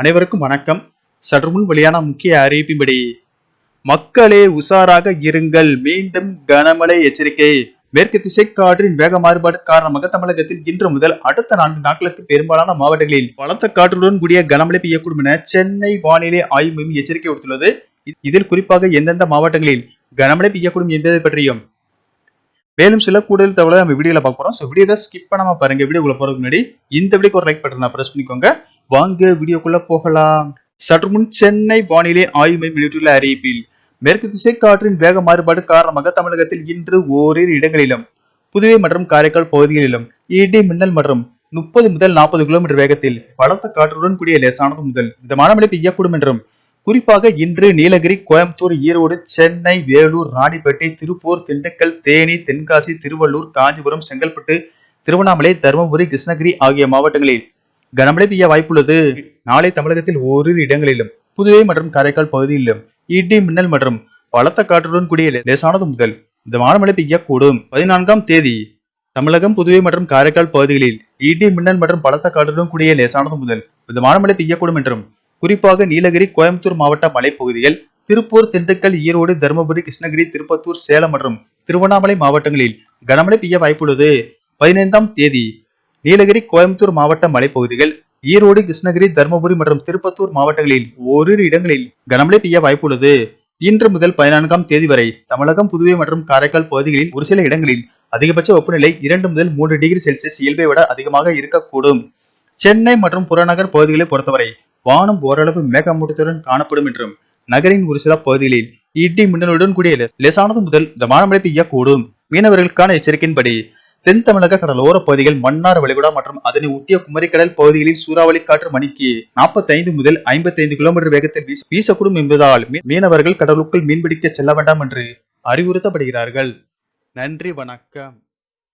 அனைவருக்கும் வணக்கம். சற்றுமுன் வெளியான முக்கிய அறிவிப்பின்படி மக்களே உஷாராக இருங்கள். மீண்டும் கனமழை எச்சரிக்கை. மேற்கு திசை காற்றின் வேக மாறுபாடு காரணமாக தமிழகத்தில் இன்று முதல் அடுத்த நான்கு நாட்களுக்கு பெரும்பாலான மாவட்டங்களில் பலத்த காற்றுடன் கூடிய கனமழை பெய்யக்கூடும் என சென்னை வானிலை ஆய்வு மையம் எச்சரிக்கை விடுத்துள்ளது. இதில் குறிப்பாக எந்தெந்த மாவட்டங்களில் கனமழை பெய்யக்கூடும் என்பதை பற்றியும் மேலும் சில கூடுதல் தகவலை நம்ம வீடியோல பார்க்க போறோம். ஸோ வீடியோவை ஸ்கிப் பண்ணாம பாருங்க. வீடியோக்குள்ள போறதுக்கு முன்னாடி இந்த வீடியோக்கு ஒரு லைக் பட்டன் பிரஸ் பண்ணிக்கோங்க. வாங்க வீடியோக்குள்ள போகலாம். சற்று முன் சென்னை வானிலை ஆய்வு மையம் வெளியிட்டுள்ள அறிவிப்பில் மேற்கு திசை காற்றின் வேக மாறுபாடு காரணமாக தமிழகத்தில் இன்று ஓரிரு இடங்களிலும் புதுவை மற்றும் காரைக்கால் பகுதிகளிலும் இடி மின்னல் மற்றும் முப்பது முதல் நாற்பது கிலோமீட்டர் வேகத்தில் பலத்த காற்றுடன் கூடிய லேசானது முதல் மிதமான மழை பெய்யக்கூடும் என்றும் குறிப்பாக இன்று நீலகிரி கோயம்புத்தூர் ஈரோடு சென்னை வேலூர் ராணிப்பேட்டை திருப்பூர் திண்டுக்கல் தேனி தென்காசி திருவள்ளூர் காஞ்சிபுரம் செங்கல்பட்டு திருவண்ணாமலை தருமபுரி கிருஷ்ணகிரி ஆகிய மாவட்டங்களில் கனமழை பெய்ய வாய்ப்புள்ளது. நாளை தமிழகத்தில் ஓரிரு இடங்களிலும் புதுவை மற்றும் காரைக்கால் பகுதியிலும் இடி மின்னல் மற்றும் பலத்த காற்றுடன் கூடிய லேசானது முதல் இந்த வானமழை பெய்யக்கூடும். பதினான்காம் தேதி தமிழகம் புதுவை மற்றும் காரைக்கால் பகுதிகளில் இடி மின்னல் மற்றும் பலத்த காற்றுடன் கூடிய லேசானது முதல் இந்த வானமழை பெய்யக்கூடும் என்றும் குறிப்பாக நீலகிரி கோயம்புத்தூர் மாவட்ட மலைப்பகுதிகள் திருப்பூர் திண்டுக்கல் ஈரோடு தருமபுரி கிருஷ்ணகிரி திருப்பத்தூர் சேலம் மற்றும் திருவண்ணாமலை மாவட்டங்களில் கனமழை பெய்ய வாய்ப்புள்ளது. பதினைந்தாம் தேதி நீலகிரி கோயம்புத்தூர் மாவட்ட மலைப்பகுதிகள் ஈரோடு கிருஷ்ணகிரி தருமபுரி மற்றும் திருப்பத்தூர் மாவட்டங்களில் ஓரிரு இடங்களில் கனமழை பெய்ய வாய்ப்புள்ளது. இன்று முதல் பதினான்காம் தேதி வரை தமிழகம் புதுவை மற்றும் காரைக்கால் பகுதிகளில் ஒரு சில இடங்களில் அதிகபட்ச வெப்பநிலை இரண்டு முதல் மூன்று டிகிரி செல்சியஸ் இயல்பை விட அதிகமாக இருக்கக்கூடும். சென்னை மற்றும் புறநகர் பகுதிகளை பொறுத்தவரை வானம் ஓரளவு மேகமூட்டத்துடன் காணப்படும் என்றும் நகரின் ஒரு சில பகுதிகளில் இடி மின்னலுடன் கூடிய லேசானது முதல் இந்த மழை பெய்யக்கூடும் மீனவர்களுக்கான எச்சரிக்கையின்படி தென் தமிழக கடலோர பகுதிகள் மன்னார் வளைகுடா மற்றும் அதனை ஒட்டிய குமரிக்கடல் பகுதிகளில் சூறாவளி காற்று மணிக்கு 45 முதல் 55 கிலோமீட்டர் வேகத்தில் வீசக்கூடும் என்பதால் மீனவர்கள் கடலுக்குள் மீன்பிடிக்க செல்ல வேண்டாம் என்று அறிவுறுத்தப்படுகிறார்கள். நன்றி வணக்கம்.